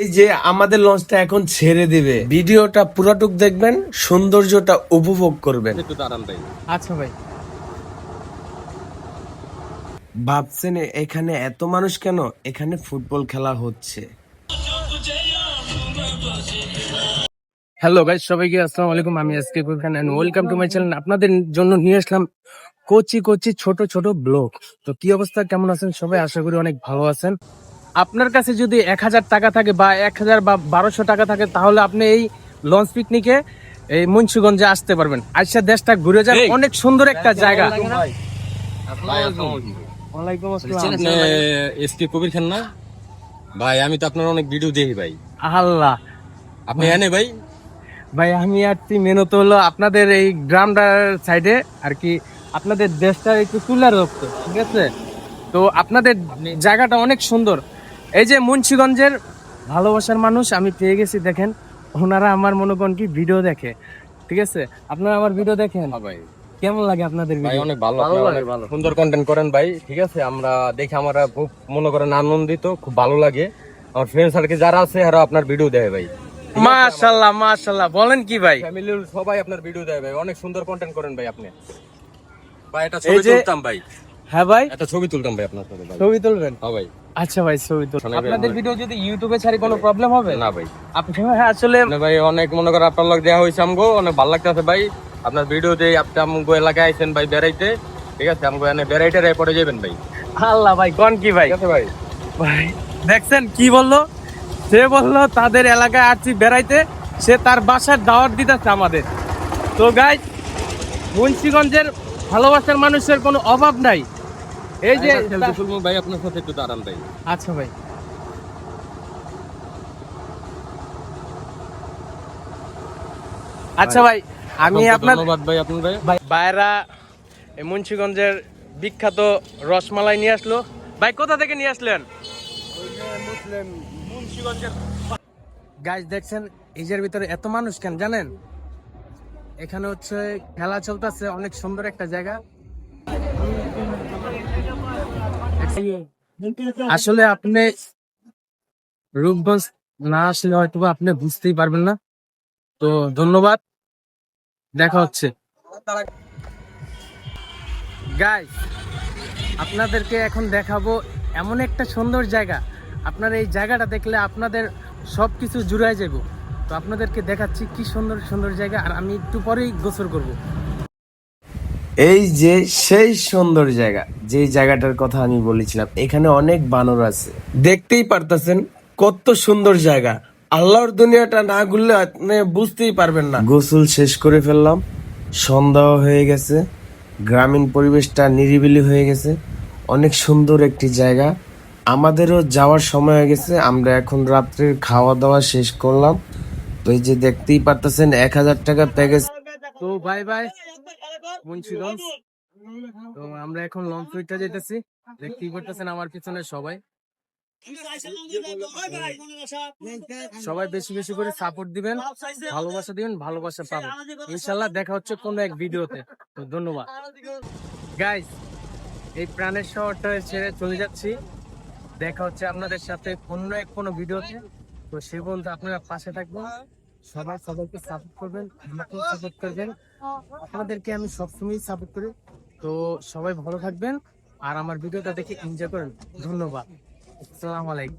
এই যে আমাদের লঞ্চটা এখন ছেড়ে দিবে। ভিডিওটা পুরাটুক দেখবেন সৌন্দর্যটা উপভোগ করবেন। একটু দাঁড়ান ভাই। আচ্ছা ভাই। ভাবছেন এখানে এত মানুষ কেন? এখানে ফুটবল খেলা হচ্ছে। হ্যালো গাইজ সবাইকে আসসালামু আলাইকুম। আমি SK Khan and welcome to my channel আপনাদের জন্য নিয়ে আসলাম কোচি কোচি ছোট ছোট ব্লগ। তো কি অবস্থা? কেমন আছেন সবাই? আশা করি অনেক ভালো আছেন। আপনার কাছে যদি এক হাজার টাকা থাকে বা এক হাজার বা বারোশো টাকা থাকে তাহলে আপনি এই লঞ্চ পিকনিকে এই মুন্সিগঞ্জে আসতে পারবেন। আইসা দেশটা ঘুরে যান। অনেক সুন্দর একটা জায়গা। এসকে কবির খান না? ভাই আমি তো আপনার অনেক ভিডিও দেখি ভাই। আল্লাহ। আপনি এনে ভাই? ভাই আমি আর আসছি মেনত হলো আপনাদের এই গ্রামটার সাইডে আর কি আপনাদের দেশটা একটু তুলে রাখতো ঠিক আছে? তো আপনাদের জায়গাটা অনেক সুন্দর। এই যে মুন্সিগঞ্জের ভালোবাসার মানুষ আমি পেয়ে গেছি দেখেন। ওনারা আমার মনে করেন কি ভিডিও দেখে। ঠিক আছে? আপনারা আমার ভিডিও দেখেন? হ্যাঁ ভাই। কেমন লাগে আপনাদের ভাই ভিডিও অনেক ভালো সুন্দর কন্টেন্ট করেন ভাই ঠিক আছে? আমরা দেখে আমরা খুব মনে করেন আনন্দিত খুব ভালো লাগে। আমার ফ্রেন্ড সার্কেল যারা আছে এরা আপনার ভিডিও দেয় ভাই। মাশাল্লাহ মাশাল্লাহ। বলেন কি ভাই? ফ্যামিলির সবাই আপনার ভিডিও দেয় ভাই। অনেক সুন্দর কন্টেন্ট করেন ভাই আপনি। ভাই এটা ছবি তুলতাম ভাই। হ্যাঁ ভাই? এটা ছবি তুলতাম ভাই আপনার সাথে ভাই। ছবি তুলবেন? হ্যাঁ ভাই। আচ্ছা ভাই ছবি আপনাদের ভিডিও যদি ইউটিউবে ছাড়ি কোনো প্রবলেম হবে? না ভাই। আপনি হ্যাঁ, আসলে ভাই অনেক মনে করেন আপনার লগ দেওয়া হয়েছে আমগো অনেক ভালো লাগতেছে ভাই। আপনার ভিডিও দিয়ে আপনি আমগো এলাকায় আইছেন ভাই বেড়াইতে ঠিক আছে? আমগো এনে বেড়াইতে রে পরে যাবেন ভাই। আল্লাহ ভাই কোন কি ভাই? আছে ভাই। ভাই দেখছেন কি বলল? সে বলল তাদের এলাকায় আসছি বেড়াইতে সে তার বাসার দাওয়াত দিতেছে আমাদের। তো গাই মুন্সিগঞ্জের ভালোবাসার মানুষের কোনো অভাব নাই। এই যে সেলফি তুলবো ভাই আপনার সাথে একটু দাঁড়ান ভাই। আচ্ছা ভাই। আচ্ছা ভাই আমি আপনার ধন্যবাদ ভাই আপনার ভাই। ভাই বাইরা মুন্সিগঞ্জের বিখ্যাত রসমালাই নিয়ে আসলো। ভাই কোথা থেকে নিয়ে আসলেন? গাছ দেখছেন ইজের ভিতরে এত মানুষ কেন জানেন? এখানে হচ্ছে খেলা চলতেছে অনেক সুন্দর একটা জায়গা। আসলে আপনি রূপগঞ্জ না আসলে হয়তো আপনি বুঝতেই পারবেন না। তো ধন্যবাদ। দেখা হচ্ছে। গাইস আপনাদেরকে এখন দেখাবো এমন একটা সুন্দর জায়গা। আপনার এই জায়গাটা দেখলে আপনাদের সব কিছু জুড়ায় যাব তো আপনাদেরকে দেখাচ্ছি কি সুন্দর সুন্দর জায়গা। আর আমি একটু পরেই গোসল করব। এই যে সেই সুন্দর জায়গা যে জায়গাটার কথা আমি বলেছিলাম, এখানে অনেক বানর আছে। দেখতেই পারতেছেন কত সুন্দর জায়গা। আল্লাহর দুনিয়াটা না ঘুরলে আপনি বুঝতেই পারবেন না। গোসল শেষ করে ফেললাম সন্ধ্যা হয়ে গেছে, গ্রামীণ পরিবেশটা নিরিবিলি হয়ে গেছে, অনেক সুন্দর একটি জায়গা। আমাদেরও যাওয়ার সময় হয়ে গেছে, আমরা এখন রাত্রের খাওয়া দাওয়া শেষ করলাম। তো এই যে দেখতেই পারতেছেন, এক হাজার টাকা প্যাকেজ তো বাই বাই মুন্সিগঞ্জ তো আমরা এখন লঞ্চ উইটটা যেতেছি। দেখতেই করতেছেন আমার পিছনে সবাই। সবাই বেশি বেশি করে সাপোর্ট দিবেন ভালোবাসা দিবেন ভালোবাসা পাবেন। ইনশাল্লাহ দেখা হচ্ছে কোনো এক ভিডিওতে। তো ধন্যবাদ। গাইস এই প্রাণের শহরটা ছেড়ে চলে যাচ্ছি। দেখা হচ্ছে আপনাদের সাথে অন্য এক কোনো ভিডিওতে। তো সে পর্যন্ত আপনারা পাশে থাকবেন। সবাই সবাইকে সাপোর্ট করবেন, আমাকেও সাপোর্ট করবেন। আপনাদেরকে আমি সবসময়ই সাপোর্ট করি। তো সবাই ভালো থাকবেন আর আমার ভিডিওটা দেখে এনজয় করেন। ধন্যবাদ। আসসালামু আলাইকুম।